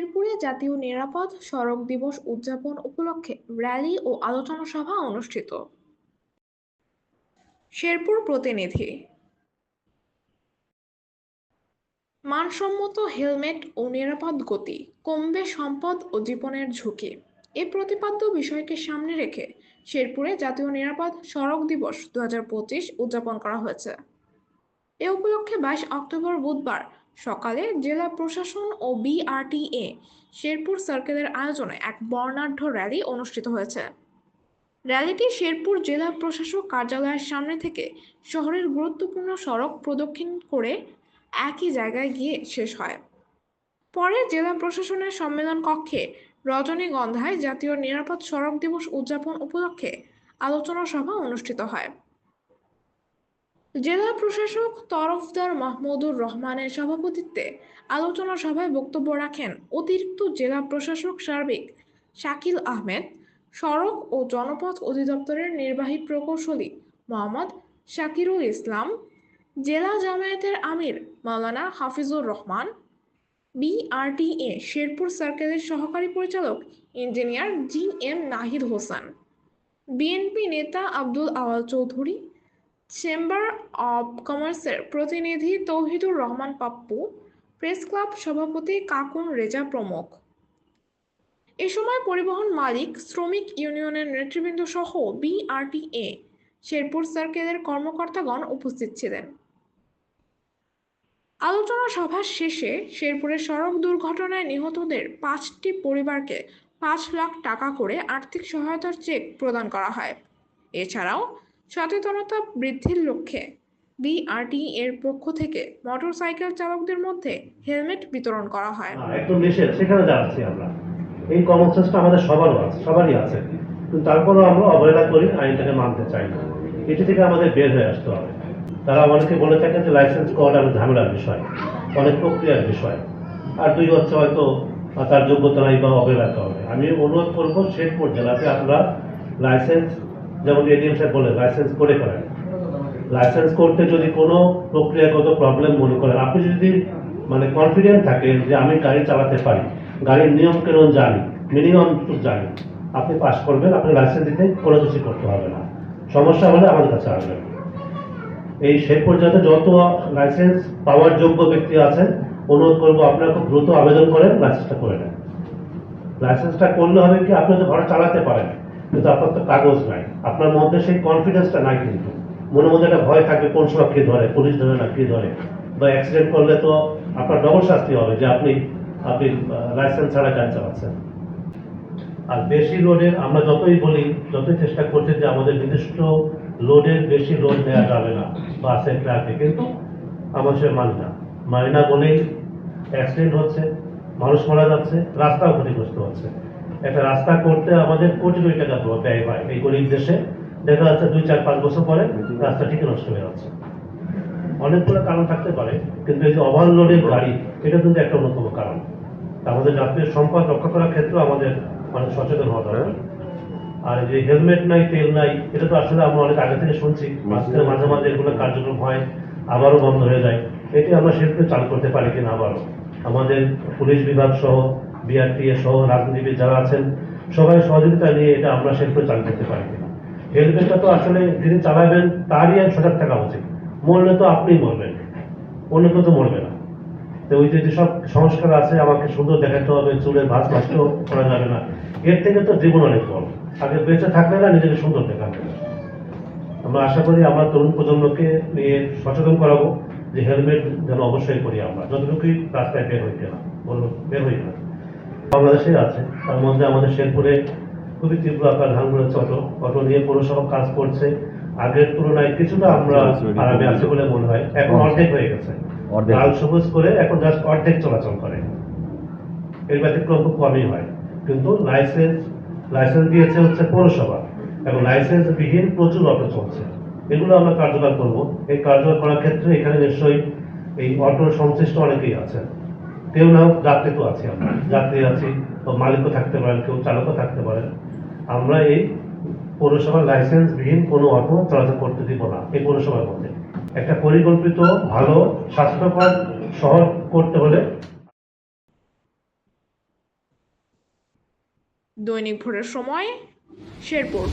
শেরপুরে জাতীয় নিরাপদ সড়ক দিবস উদযাপন উপলক্ষে র্যালি ও আলোচনা সভা অনুষ্ঠিত। শেরপুর প্রতিনিধি। মানসম্মত হেলমেট ও নিরাপদ গতি কমবে সম্পদ ও জীবনের ঝুঁকি। এই প্রতিপাদ্য বিষয়কে সামনে রেখে শেরপুরে জাতীয় নিরাপদ সড়ক দিবস দু হাজার পঁচিশ উদযাপন করা হয়েছে। এ উপলক্ষে বাইশ অক্টোবর বুধবার সকালে জেলা প্রশাসন ও বিআরটিএ শেরপুর সার্কেলের আয়োজনে এক বর্ণাঢ্য র্যালি অনুষ্ঠিত হয়েছে। র্যালিটি শেরপুর জেলা প্রশাসক কার্যালয়ের সামনে থেকে শহরের গুরুত্বপূর্ণ সড়ক প্রদক্ষিণ করে একই জায়গায় গিয়ে শেষ হয়। পরে জেলা প্রশাসনের সম্মেলন কক্ষে রজনীগন্ধায় জাতীয় নিরাপদ সড়ক দিবস উদযাপন উপলক্ষে আলোচনা সভা অনুষ্ঠিত হয়। জেলা প্রশাসক তরফদার মাহমুদুর রহমানের সভাপতিত্বে আলোচনা সভায় বক্তব্য রাখেন অতিরিক্ত জেলা প্রশাসক সার্বিক শাকিল আহমেদ, সড়ক ও জনপথ অধিদপ্তরের নির্বাহী প্রকৌশলী মোহাম্মদ শাকিরুল ইসলাম, জেলা জামায়াতের আমির মাওলানা হাফিজুর রহমান, বিআরটিএ শেরপুর সার্কেলের সহকারী পরিচালক engineer G M Nahid Hossain, BNP নেতা আব্দুল আওয়াল চৌধুরী চেম্বার অব কমার্সের প্রতিনিধি তৌহিদুর রহমান পাপ্পু প্রেস ক্লাব সভাপতি কাকুন রেজা প্রমুখ। এ সময় পরিবহন মালিক, শ্রমিক ইউনিয়নের নেতৃবৃন্দ সহ বিআরটিএ শেরপুর সার্কেলের কর্মকর্তাগণ উপস্থিত ছিলেন। আলোচনা সভা শেষে শেরপুরের সড়ক দুর্ঘটনায় নিহতদের পাঁচটি পরিবারকে পাঁচ লাখ টাকা করে আর্থিক সহায়তার চেক প্রদান করা হয়। এছাড়াও সচেতনতা বৃদ্ধির লক্ষ্যে বিআরটি এর পক্ষ থেকে মোটরসাইকেল চালকদের মধ্যে হেলমেট বিতরণ করা হয়। হ্যাঁ, একদম নিষেধ। সেখানে যাচ্ছি আমরা। এই কমন আমাদের সবারও আছে সবারই আছে। কিন্তু তারপরেও আমরা অবহেলা করি আইনটাকে মানতে চাই না। এটি থেকে আমাদের বের হয়ে আসতে হবে। তারা অনেকে বলে থাকে যে লাইসেন্স করাটা একটা ঝামেলার বিষয় অনেক প্রক্রিয়ার বিষয়। আর দুই হচ্ছে হয়তো তার যোগ্যতা নাই বা অবহেলা হবে আমি অনুরোধ করব শেরপুর জেলাতে আপনারা লাইসেন্স যেমন এডিএম সাহেব বলে লাইসেন্স করে করেন। লাইসেন্স করতে যদি কোনো প্রক্রিয়াগত প্রবলেম মনে করেন, আপনি যদি মানে কনফিডেন্ট থাকেন যে আমি গাড়ি চালাতে পারি, গাড়ির নিয়ম কানুন জানি মিনিমাম জানি, আপনি পাস করবেন আপনি লাইসেন্স দিতে কোনো কিছু করতে হবে না। সমস্যা হলে আমাদের কাছে আসবেন। এই শেষ পর্যন্ত যত লাইসেন্স পাওয়ার যোগ্য ব্যক্তি আছেন, অনুরোধ করব আপনারা খুব দ্রুত আবেদন করেন লাইসেন্সটা করে নেন। লাইসেন্সটা করলে হবে কি, আপনি তো ঘরে চালাতে পারেন। কিন্তু আপনার তো কাগজ নাই। আপনার মধ্যে সেই কনফিডেন্সটা নাই কিন্তু। মনের মধ্যে একটা ভয় থাকবে কোন সময় কে ধরে, পুলিশ ধরে না কে ধরে। বা অ্যাক্সিডেন্ট করলে তো আপনার ডবল শাস্তি হবে যে আপনি আপনি লাইসেন্স ছাড়া গাড়ি চালাচ্ছেন। আর বেশি লোডের আমরা যতই বলি, যতই চেষ্টা করছি যে আমাদের নির্দিষ্ট লোডের বেশি লোড দেওয়া যাবে না বাসে ট্রাকে কিন্তু আমার সে মানে না। মানে না বলেই অ্যাক্সিডেন্ট হচ্ছে, মানুষ মারা যাচ্ছে, রাস্তাও ক্ষতিগ্রস্ত হচ্ছে। একটা রাস্তা করতে আমাদের কোটি কোটি টাকা ব্যয় হয় এই গরিব দেশে। দেখা যাচ্ছে দুই, চার, পাঁচ বছর পরে রাস্তা ঠিকই নষ্ট হয়ে যাচ্ছে। অনেকগুলো কারণ থাকতে পারে, কিন্তু এই যে ওভারলোডের গাড়ি, এটা কিন্তু একটা অন্যতম কারণ। আমাদের জাতীয় সম্পদ রক্ষা করার ক্ষেত্রে আমাদের মানে সচেতন হওয়া দরকার। আর যে হেলমেট নাই, তেল নাই, এটা তো আসলে আমরা অনেক আগে থেকে শুনছি। আজকে মাঝে মাঝে এগুলো কার্যক্রম হয়, আবারও বন্ধ হয়ে যায়। এটি আমরা সেক্ষেত্রে চালু করতে পারি কিনা আবারও। আমাদের পুলিশ বিভাগ সহ বিআরটিএ সহ রাজনীতিবিদ যারা আছেন, সবাই সহযোগিতা নিয়ে এটা আমরা সেক্ষেত্রে চালু করতে পারি কিনা। হেলমেটটা তো আসলে যিনি চালাবেন, তারই সজাগ থাকা উচিত। মরলে তো আপনিই মরবেন। অন্য কেউ তো মরবে না। তো ওই যে যেসব সংস্কার আছে, আমাকে সুন্দর দেখাতে হবে, চুলের ভাঁজ নষ্ট করা যাবে না। এর থেকে তো জীবন অনেক বড়। আগে বেঁচে থাকলে না নিজেকে সুন্দর দেখাবে আমরা আশা করি আমরা তরুণ প্রজন্মকে নিয়ে সচেতন করাবো যে হেলমেট যেন অবশ্যই করি আমরা, যতটুকুই রাস্তায় বের হইতে না বের হইতে না বাংলাদেশে আছে। তার মধ্যে আমাদের শেরপুরে খুবই তীব্র আকার ধানগুলো অটো অটো নিয়ে পৌরসভা কাজ করছে। আগের তুলনায় কিছুটা আমরা আরামে আছি বলে মনে হয়। এখন অর্ধেক হয়ে গেছে। লাল সবুজ করে এখন জাস্ট অর্ধেক চলাচল করে। এর ব্যতিক্রম খুব কমই হয়। কিন্তু লাইসেন্স লাইসেন্স দিয়েছে হচ্ছে পৌরসভা। এবং লাইসেন্স বিহীন প্রচুর অটো চলছে। এগুলো আমরা কার্যকর করব। এই কার্যকর করার ক্ষেত্রে এখানে নিশ্চয়ই এই অটোর সংশ্লিষ্ট অনেকেই আছেন। কেউ না হোক, যাত্রী তো আছি আমরা। যাত্রী আছি মালিকও থাকতে পারেন, কেউ চালকও থাকতে পারেন। আমরা এই পৌরসভার লাইসেন্স বিহীন কোনো অটো চলাচল করতে দিব না, এই পৌরসভার মধ্যে। একটা পরিকল্পিত, ভালো, স্বাস্থ্যকর শহর করতে হলে দৈনিক ভোরের সময়, শেরপুর।